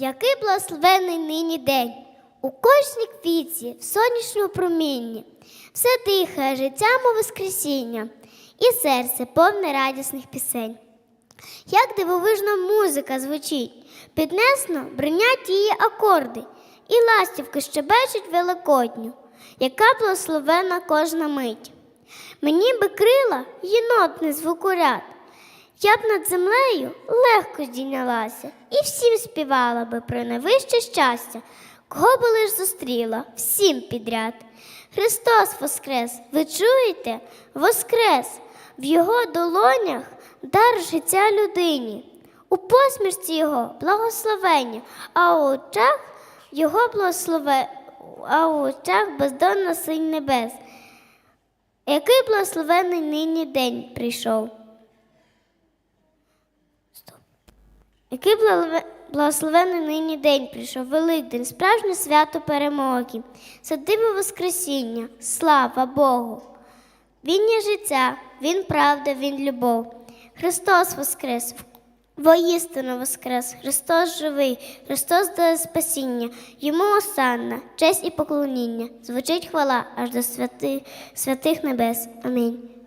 Який благословений нині день, у кожній квітці, в сонячному промінні, все дихає життям у Воскресіння, і серце повне радісних пісень. Як дивовижна музика звучить, піднесно бринять її акорди, і ластівки щебечуть великодню, яка благословена кожна мить. Мені би крила єнотний звукоряд, я б над землею легко здійнялася і всім співала би про найвище щастя, кого би лиш зустріла, всім підряд. Христос Воскрес, ви чуєте? Воскрес! В його долонях дар життя людині, у посмішці його благословення, а у очах його благослове, а у очах бездонна синь небес. Який благословений нині день прийшов? Який благословений нині день прийшов Великдень, справжнє свято перемоги, це диво Воскресіння, слава Богу. Він є життя, Він правда, Він любов. Христос Воскрес, воістину Воскрес, Христос живий, Христос дає спасіння, йому осанна, честь і поклоніння, звучить хвала аж до святи, святих небес. Амінь.